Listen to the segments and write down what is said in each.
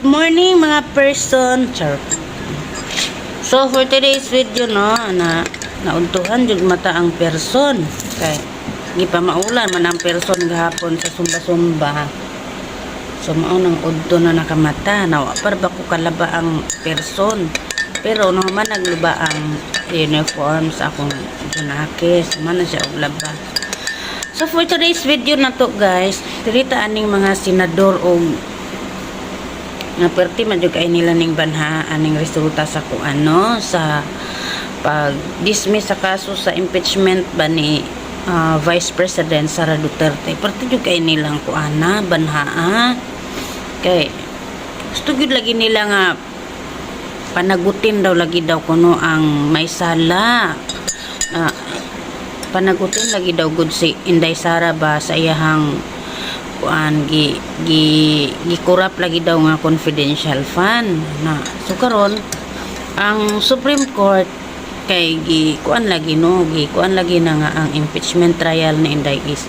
Good morning mga person. Char. So for today's video no na nauntuhan jud mata ang person. Kay di pa maulan man ang person gahapon sa sumba-sumba. So mao nang udto na nakamata na par ba ko kalaba ang person. Pero no man nagluba ang uniform sa akong junakis, man na siya laba. So for today's video na to guys, dirita aning mga senador og nga perti jud kay nila ning banha aning resulta sa kung ano sa pag dismiss sa kaso sa impeachment ba ni ah, Vice President Sara Duterte. Perti jud kay nilang kuana banhaa kay gusto gyud lagi nila nga panagutin daw lagi daw kuno ang may sala Ah, panagutin lagi daw gud si Inday Sara ba sa iyahang kuan gi gi gikurap lagi daw nga confidential fund na so karon ang Supreme Court kay gi kuan lagi no? Gi kuan lagi na nga ang impeachment trial ni Inday is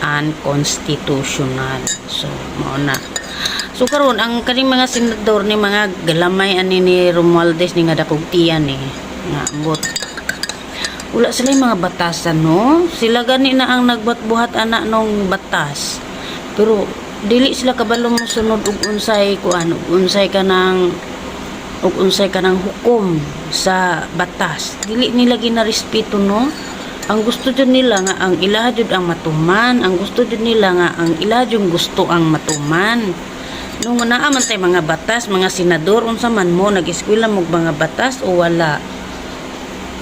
unconstitutional. So mao na. So karon ang kaning mga senador ni mga galamay ani ni Romualdez ni nga dakog tiyan ni nga ambot. Wala sila yung mga batasan no? Sila gani na ang nagbatbuhat anak nung batas pero dili sila kabalo mo sunod og unsay kuan ug unsay kanang ug unsay kanang hukom sa batas. Dili nila ginarespeto no? Ang gusto jud nila nga ang ilaha jud ang matuman ang gusto jud nila nga ang ilaha jud gusto ang matuman. Nung naa man tay mga batas mga senador unsa man mo nag-eskwela mo mga batas o wala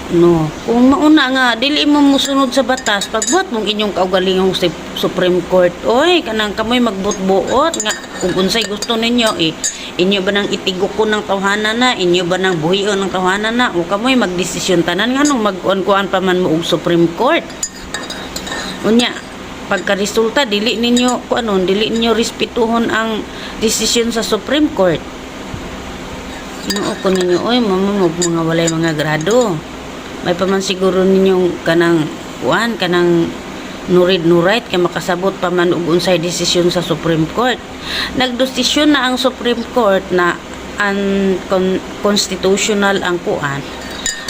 No, kung mauna nga dili mo musunod sa batas, pagbuhat mong inyong kaugalingong si Supreme Court, oy, kanang kamoy magbutbuot nga kung unsay gusto ninyo eh, inyo ba nang itiguko ng tawhana na, inyo ba nang buhion ng tawhana na, o kamoy magdesisyon tanan nga nung mag-kuan pa man mo og Supreme Court. Unya, pagka resulta dili ninyo kuanon, dili ninyo respetuhon ang desisyon sa Supreme Court. Inuo ko ninyo, oy, mamamog mga walay mga grado may pa man siguro ninyong kanang kuan kanang nurid nurait kay makasabot pa man og unsay desisyon sa Supreme Court. Nagdesisyon na ang Supreme Court na unconstitutional ang kuan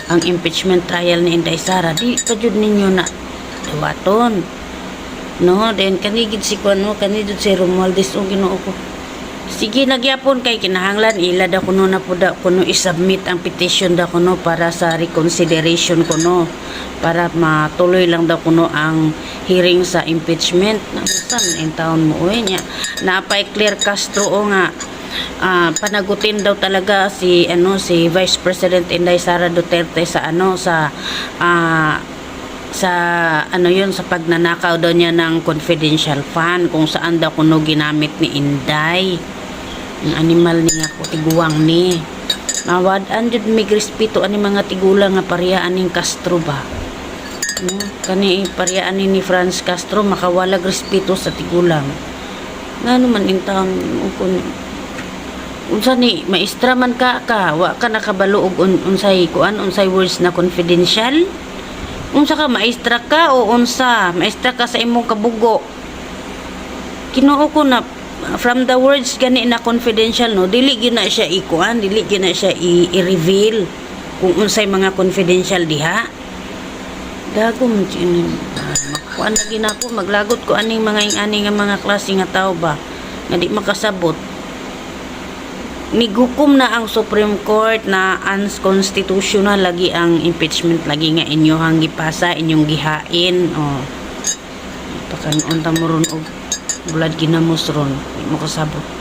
ang impeachment trial ni Inday Sara. Di pa jud ninyo na dawaton no then kanigid si kuan mo kanigid si Romualdez o Ginoo ko Sige nagyapon kay kinahanglan. Ila da kuno na po da kuno isubmit ang petition da kuno para sa reconsideration kuno. Para matuloy lang daw kuno ang hearing sa impeachment. Nasan in taon mo uy nya napay clear Castro o nga. Ah, panagutin daw talaga si ano si Vice President Inday Sara Duterte sa ano sa ah, sa ano yun sa pagnanakaw daw niya ng confidential fund kung saan daw kuno ginamit ni Inday ang animal ni nga ko tiguang ni. Mawad andud mig respeto ani mga tigulang nga pariyaan ning Castro ba? No? kani pariyaan ni Franz Castro makawalag respeto sa tigulang ngano man in taon kung unsa ni maestra man ka ka wa ka nakabalo og un, unsay kuan unsay words na confidential? Unsa ka maestra ka o unsa? Maestra ka sa imong kabugo? Kinuo ko na from the words gani na confidential no? Dili gyud na siya ikuan dili gyud na siya i-reveal kung unsay mga confidential diha. Dago man siya makuan lagi na ako maglagot ko aning mga ing-ani nga mga klase nga tao ba nga di makasabot. Nigukom na ang Supreme Court na unconstitutional lagi ang impeachment lagi nga inyohang gipasa inyong gihain oh. Pakanon ta mo og bulad ginamos ron. Mo kasabot